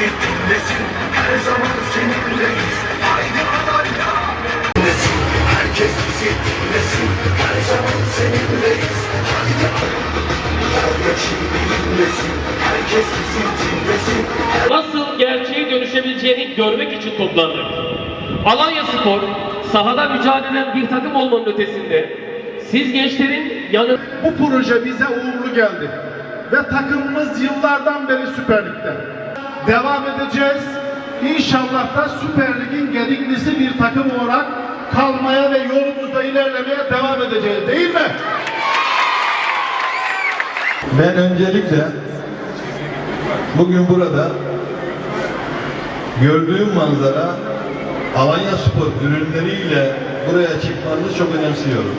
Dinlesin her zaman seninleyiz Haydi Antalya Dinlesin herkes bizi dinlesin Her zaman seninleyiz Haydi Antalya şimdi dinlesin Herkes bizi dinlesin Nasıl gerçeğe dönüşebileceğini görmek için toplandık. Alanya Spor sahada mücadele bir takım olmanın ötesinde siz gençlerin yanı... Bu proje bize uğurlu geldi. Ve takımımız yıllardan beri Süper Devam edeceğiz. İnşallah da Süper Lig'in gediklisi bir takım olarak kalmaya ve yolumuzda ilerlemeye devam edeceğiz değil mi? Ben öncelikle bugün burada gördüğüm manzara Alanya Spor ürünleriyle buraya çıkmanızı çok önemsiyorum.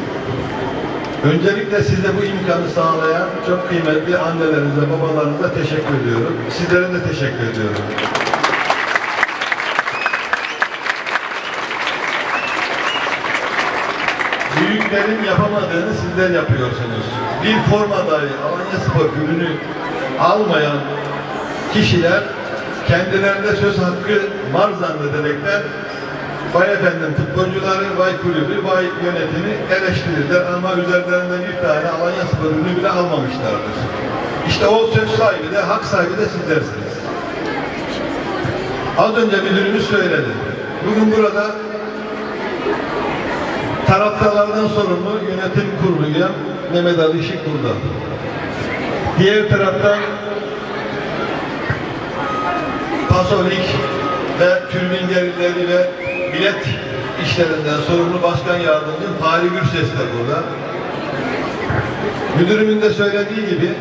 Öncelikle size bu imkanı sağlayan çok kıymetli annelerinize, babalarınıza teşekkür ediyorum. Sizlere de teşekkür ediyorum. Büyüklerin yapamadığını sizler yapıyorsunuz. Bir forma dahi Alanya Spor ürünü almayan kişiler kendilerinde söz hakkı var zannederekler vay efendim futbolcuları, vay kulübü, vay yönetimi eleştirirler ama üzerlerinde bir tane Alanya Spor ürünü bile almamışlardır. İşte o söz sahibi de, hak sahibi de sizlersiniz. Az önce müdürümüz söyledi. Bugün burada taraftarlardan sorumlu yönetim kurulu üyem Mehmet Ali Şık burada. Diğer taraftan Pasolik ve Türbin ve bilet işlerinden sorumlu başkan yardımcım Fahri Gürses de burada. Müdürümün de söylediği gibi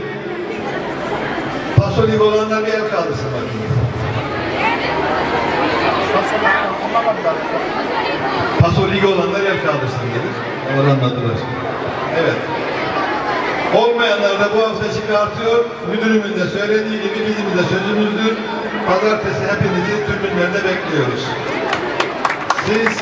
Pasolik olanlar bir el kaldırsın bakayım. Paso Ligi olanlar el kaldırsın gelir. Onlar anladılar. Evet. Olmayanlar da bu hafta çıkartıyor. Müdürümün de söylediği gibi bizim de sözümüzdür. Pazartesi hepinizi tribünlerde bekliyoruz. Siz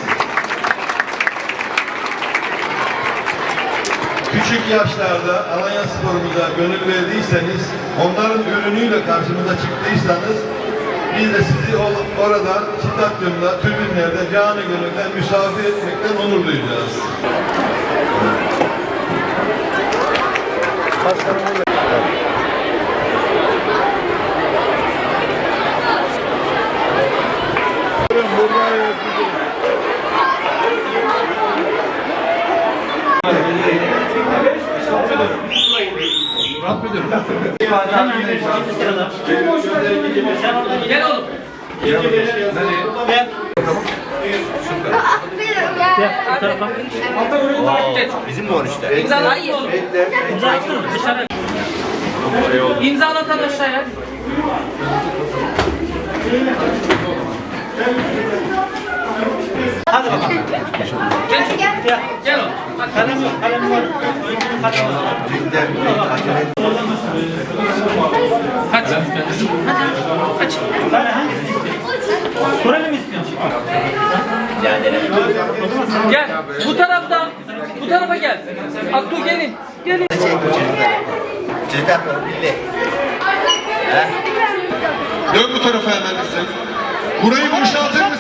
küçük yaşlarda Alanya sporumuza gönül verdiyseniz, onların ürünüyle karşımıza çıktıysanız, biz de sizi orada, stadyumda, tribünlerde, canı gönülden misafir etmekten onur duyacağız. Gel oğlum. Bizim bu işte. İmzala. Hayır. İmzala. Dışarı. İmzalatan aşağıya. Hadi bakalım. Gel. Gel. Oğlum. Bak kalem yok. Kalem var. Kaç. Kaç. Mı istiyorsun? Gel. Bu taraftan. Bu tarafa gel. Aktu gelin. Gelin. Çocuklar milli. Dön bu tarafa hemen lütfen. Burayı boşaltır mısın?